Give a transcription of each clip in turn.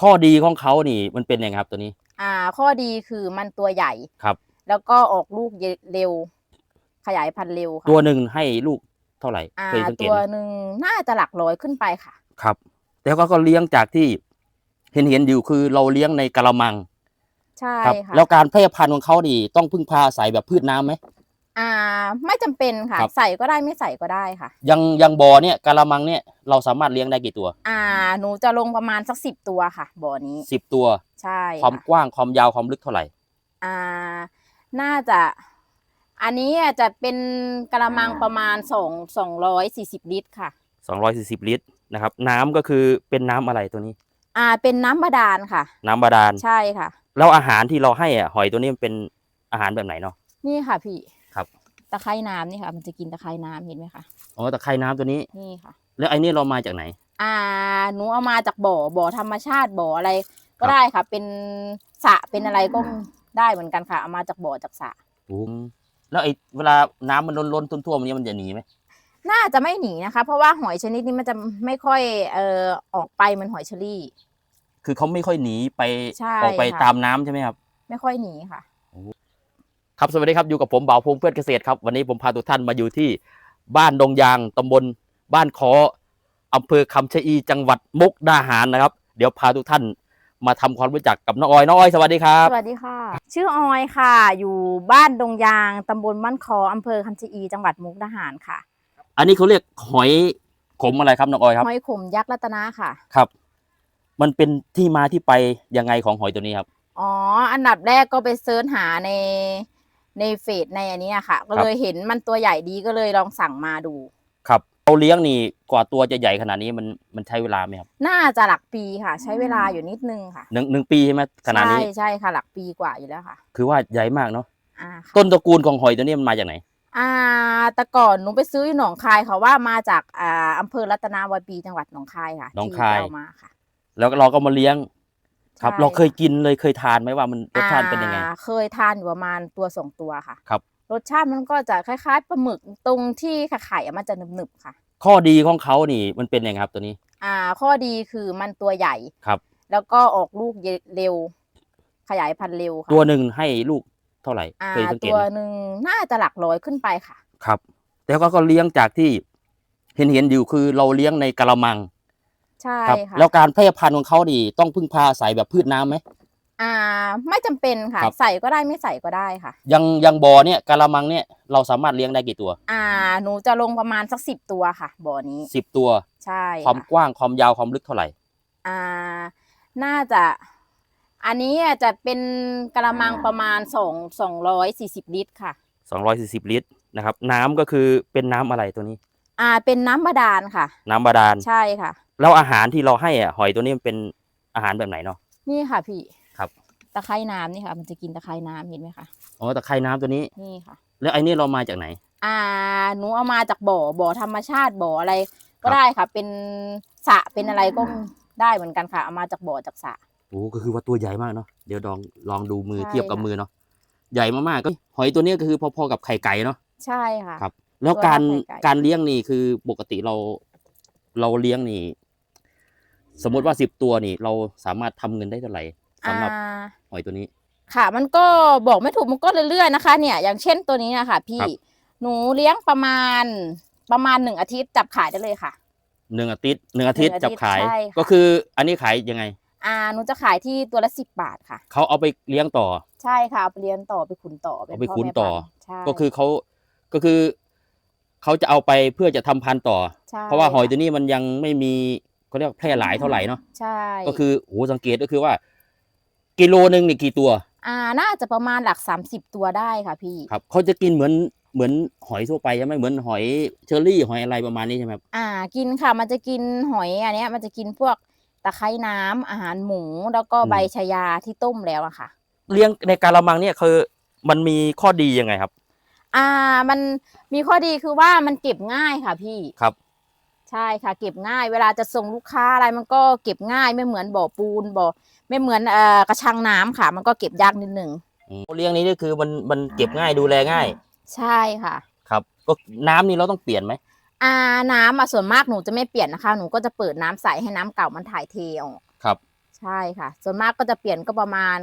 ข้อดีของเขานี่มันเป็นยังไงครับตัวนี้ อ่า ข้อดีคือมันตัวใหญ่ครับ แล้วก็ออกลูกเร็ว ขยายพันธุ์เร็วค่ะตัวหนึ่งให้ลูกเท่าไหร่อ่าเคยสังเกตตัวไหมหนึ่งน่าจะหลักร้อยขึ้นไปค่ะ ครับ แล้วก็ก็เลี้ยงจากที่เห็นเห็นอยู่คือเราเลี้ยงในกระมัง ใช่ครับค่ะแล้วการแพร่พันธุ์ของเขานี่ต้องพึ่งพาอาศัยแบบพืชน้ำไหม อ่า ไม่จำเป็นค่ะ ครับ ใส่ก็ได้ไม่ใส่ก็ได้ค่ะยังยังบ่อเนี่ยกระมังเนี่ยเราสามารถเลี้ยงได้กี่ตัวอ่า หนูจะลงประมาณสักสิบตัวค่ะ บ่อนี้ สิบตัว ใช่ความค่ะกว้างความยาวความลึกเท่าไหร่ อ่า น่าจะ อันนี้อาจจะเป็นกระมังประมาณสองสองร้อยสี่สิบลิตรค่ะ 240 ลิตรนะครับ น้ำก็คือเป็นน้ำอะไรตัวนี้ อ่า เป็นน้ำบาดาลค่ะ น้ำบาดาลใช่ค่ะ แล้วอาหารที่เราให้อะหอยตัวนี้มันเป็นอาหารแบบไหนเนาะนี่ค่ะพี่ครับ ตะไคร่น้ำนี่ค่ะ มันจะกินตะไคร่น้ำเห็นไหมคะอ๋อตะไคร่น้ำตัวนี้ นี่ค่ะ แล้วไอ้นี่เรามาจากไหน อ่าหนูเอามาจากบ่อบ่อธรรมชาติบ่ออะไร ก็ครับได้ค่ะ เป็นสระเป็นอะไรก็ได้เหมือนกันค่ะเอามาจากบ่อจากสระอืมแล้วไอ้เวลาน้ำมันล้นๆท่วมๆอย่างนี้มันจะหนีไหมน่าจะไม่หนีนะคะ เพราะว่าหอยชนิดนี้มันจะไม่ค่อยเอ่อออกไปเหมือนหอยเชอรี่ คือเขาไม่ค่อยหนีไปใช่ออกไปค่ะตามน้ำใช่ไหมครับ ไม่ค่อยหนีค่ะ ครับสวัสดีครับอยู่กับผมบ่าวพงษ์เพื่อนเกษตรครับวันนี้ผมพาทุกท่านมาอยู่ที่บ้านดงยางตำบลบ้านคออำเภอคำชะอีจังหวัดมุกดาหารนะครับ เดี๋ยวพาทุกท่านมาทำความรู้จักกับน้องออยน้องออยสวัสดีครับสวัสดีค่ะ ชื่อออยค่ะ อยู่บ้านดงยางตำบลบ้านคออำเภอคำชะอีจังหวัดมุกดาหารค่ะ อันนี้เขาเรียกหอยขมอะไรครับน้องออยครับหอยขมยักษ์รัตนะค่ะครับ มันเป็นที่มาที่ไปยังไงของหอยตัวนี้ครับอ๋ออันดับแรกก็ไปเซิร์ชหาใน ในเฟซในอันเนี้ยค่ะ ก็เลยเห็นมันตัวใหญ่ดีก็เลยลองสั่งมาดู ครับเราเลี้ยงนี่กว่าตัวจะใหญ่ขนาดนี้มันมันใช้เวลาไหมครับน่าจะหลักปีค่ะ ใช้เวลาอยู่นิดนึงค่ะหนึ่งหนึ่งปีใช่ไหมขนาดนี้ใช่ใช่ค่ะ หลักปีกว่าอยู่แล้วค่ะ คือว่าใหญ่มากเนาะอ่าค่ะต้นตระกูลของหอยตัวนี้มันมาจากไหน อ่าแต่ก่อนหนูไปซื้อที่หนองคายเขาว่ามาจากอ่าอำเภอรัตนาวาปีจังหวัดหนองคายค่ะหนองคายที่เอมาค่ะ แล้วเราก็มาเลี้ยง ครับ ใช่เราเคยกินเลยเคยทานไหมว่ามันรสชาติเป็นยังไง อ่าเคยทานอยู่ประมาณตัวสองตัวค่ะครับ รสชาติมันก็จะคล้ายๆปลาหมึกตรงที่ไข่อะมันจะหนึบๆค่ะ ข้อดีของเขานี่มันเป็นยังไงครับตัวนี้ อ่า ข้อดีคือมันตัวใหญ่ ครับ แล้วก็ออกลูกเร็ว ขยายพันธุ์เร็วค่ะตัวหนึ่งให้ลูกเท่าไหร่อ่า เคยสังเกตตัวไหมหนึ่งน่าจะหลักร้อยขึ้นไปค่ะ ครับแล้วก็ก็เลี้ยงจากที่เห็นเห็นอยู่คือเราเลี้ยงในกระมัง ใช่ครับค่ะ แล้วการแพร่พันธุ์ของเขานี่ต้องพึ่งพาอาศัยแบบพืชน้ำไหม อ่า ไม่จำเป็นค่ะ ครับ ใส่ก็ได้ไม่ใส่ก็ได้ค่ะ ยังยังบ่อเนี่ยกระมังเนี่ยเราสามารถเลี้ยงได้กี่ตัวอ่า หนูจะลงประมาณสักสิบตัวค่ะบ่อนี้สิบตัวใช่ความค่ะกว้างความยาวความลึกเท่าไหร่ อ่า น่าจะ อันนี้อาจจะเป็นกระมังประมาณสองสองร้อยสี่สิบลิตรค่ะ 240 ลิตรนะครับ น้ำก็คือเป็นน้ำอะไรตัวนี้ อ่า เป็นน้ำบาดาลค่ะ น้ำบาดาล ใช่ค่ะ แล้วอาหารที่เราให้อะหอยตัวนี้มันเป็นอาหารแบบไหนเนาะ นี่ค่ะพี่ครับ ตะไคร่น้ำนี่ค่ะ มันจะกินตะไคร่น้ำเห็นไหมคะอ๋อตะไคร่น้ำตัวนี้ นี่ค่ะ แล้วไอ้นี่เรามาจากไหน อ่าหนูเอามาจากบ่อบ่อธรรมชาติบ่ออะไรคก็รับได้ค่ะ เป็นสระเป็นอะไรก็ได้เหมือนกันค่ะเอามาจากบ่อจากสระ โอ้ก็คือว่าตัวใหญ่มากเนาะเดี๋ยวลองลองดูมือใช่เทียบกับค่ะ มือเนาะใหญ่มากๆก็หอยตัวนี้ก็คือพอๆกับไข่ไก่เนาะ ใช่ค่ะ ครับ แล้วตัวการเท่าไข่ไก่ การเลี้ยงนี่คือปกติเรา เราเลี้ยงนี่ สมมติว่าสิบตัวนี่เราสามารถทำเงินได้เท่าไหร่สำหรับอ่าหอยตัวนี้ ค่ะ มันก็บอกไม่ถูกมันก็เรื่อยๆนะคะ เนี่ยอย่างเช่นตัวนี้นะคะพี่ครับหนูเลี้ยงประมาณประมาณหนึ่งอาทิตย์จับขายได้เลยค่ะหนึ่งอาทิตย์หนึ่งอาทิตย์หนึ่งอาทิจัตบย์ขายใช่ค่ะก็คืออันนี้ขายยังไง อ่าหนูจะขายที่ตัวละสิบบาทค่ะเขาเอาไปเลี้ยงต่อ ใช่ค่ะเอาไปเลี้ยงต่อไปขุนต่อเอาไปพ่ขุนแม่ต่อพันธุ์ใช่ก็คือเขาก็คือเขาจะเอาไปเพื่อจะทำพันธุ์ต่อใช่เพราะว่าหอยค่ตัวนี้มันยังไม่มี เขาเรียกว่าแพร่หลายเท่าไหร่เนาะใช่ก็คือโอ้สังเกตก็คือว่า กิโลหนึ่งนี่กี่ตัว อ่าน่าจะประมาณหลักสามสิบตัวได้ค่ะพี่ครับเขาจะกินเหมือนเหมือนหอยทั่วไปใช่ไหมเหมือนหอยเชอรี่หอยอะไรประมาณนี้ใช่ไหมครับอ่า กินค่ะมันจะกินหอยอันเนี้ยมันจะกินพวกตะไคร่น้ำอาหารหมูแล้วก็ใบชายาที่ต้มแล้วอะค่ะ เลี้ยงในการะมังเนี่ยคือมันมีข้อดียังไงครับ อ่ามันมีข้อดีคือว่ามันเก็บง่ายค่ะพี่ครับ ใช่ค่ะ เก็บง่าย เวลาจะส่งลูกค้าอะไรมันก็เก็บง่ายไม่เหมือนบ่อปูนบ่อไม่เหมือนเอ่อกระชังน้ำค่ะ มันก็เก็บยากนิดหนึ่งอืมเลี้ยงนี้นี่คือมันมันเก็บง่ายดูแลง่าย ใช่ค่ะ ครับก็น้ำนี่เราต้องเปลี่ยนไหมอ่าน้ำอะส่วนมากหนูจะไม่เปลี่ยนนะคะ หนูก็จะเปิดน้ำใสให้น้ำเก่ามันถ่ายเทออกครับ ใช่ค่ะ ส่วนมากก็จะเปลี่ยนก็ประมาณ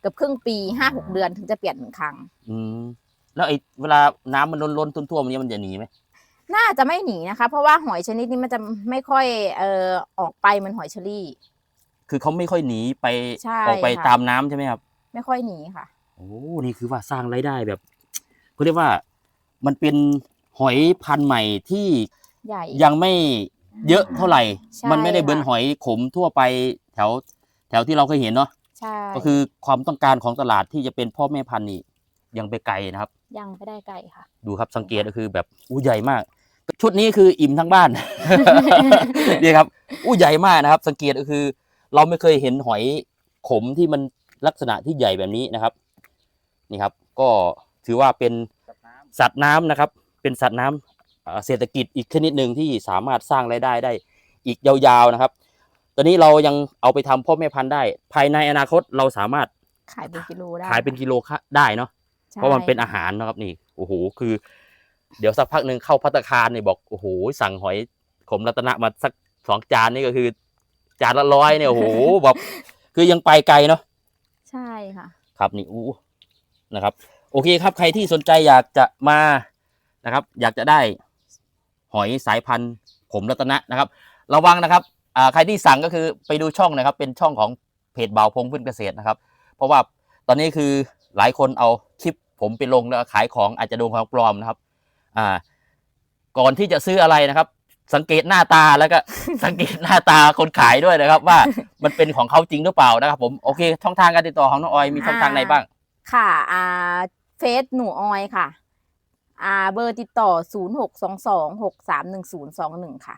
เกือบครึ่งปีห้าหกเดือนถึงจะเปลี่ยนหนึ่งครั้ง อืมแล้วไอ้เวลาน้ำมันล้นๆท่วมๆอย่างนี้มันจะหนีไหม น่าจะไม่หนีนะคะ เพราะว่าหอยชนิดนี้มันจะไม่ค่อยเอ่อออกไปเหมันหอยเชอรี่ คือเขาไม่ค่อยหนีไปใช่ออกไปค่ะ ตามน้ำใช่ไหมครับ ไม่ค่อยหนีค่ะ โอ้นี่คือว่าสร้างรายได้แบบเขาเรียกว่ามันเป็นหอยพันธุ์ใหม่ที่ใหญ่ ยังไม่เยอะเท่าไหร่ ใช่มันไม่ได้เบินค่ะ หอยขมทั่วไปแถวแถวที่เราเคยเห็นเนาะ ใช่ก็คือความต้องการของตลาดที่จะเป็นพ่อแม่พันธุ์นี่ยังไปไกลนะครับ ยังไม่ได้ไกลค่ะ ดูครับสังเกตก็คือแบบอู้ใหญ่มาก ชุดนี้คืออิ่มทั้งบ้าน นี่ครับอู้ใหญ่มากนะครับ สังเกตก็คือ เราไม่เคยเห็นหอยขมที่มันลักษณะที่ใหญ่แบบนี้นะครับ นี่ครับ ก็ถือว่าเป็นสัตว์น้ำนะครับ เป็นสัตว์น้ำเอ่อเศรษฐกิจอีกชนิดหนึ่งที่สามารถสร้างรายได้ได้อีกยาวๆนะครับ ตอนนี้เรายังเอาไปทำพ่อแม่พันธุ์ได้ ภายในอนาคตเราสามารถขายเป็นกิโลได้ขายเป็นกิโลค่ะได้เนาะใช่เพราะมันเป็นอาหารนะครับนี่โอ้โหคือ เดี๋ยวสักพักหนึ่งเข้าพัตตาคารเนี่ยบอกโอ้โหสั่งหอยขมรัตนะมาสักสองจานนี่ก็คือ จานละร้อยเนี่ยโอ้โหแบบคือยังไปไกลเนาะใช่ค่ะ ครับนี่อู้นะครับ โอเคครับใครที่สนใจอยากจะมานะครับ อยากจะได้หอยสายพันธุ์ขมรัตนะนะครับ ระวังนะครับอ่าใครที่สั่งก็คือไปดูช่องนะครับ เป็นช่องของเพจบ่าวพงพืชเกษตรนะครับ เพราะว่าตอนนี้คือหลายคนเอาคลิปผมไปลงแล้วขายของอาจจะโดนของปลอมนะครับ อ่า ก่อนที่จะซื้ออะไรนะครับ สังเกตหน้าตาแล้วก็ สังเกตหน้าตาคนขายด้วยนะครับ ว่ามันเป็นของเขาจริงหรือเปล่านะครับ ผมโอเคช่องทางการติดต่อของน้องออยมีช่องทางไหนบ้าง ค่ะอ่าเฟซหนูออยค่ะอ่าเบอร์ติดต่อ 0 6 2 2 6 3 1 0 2 1 ค่ะ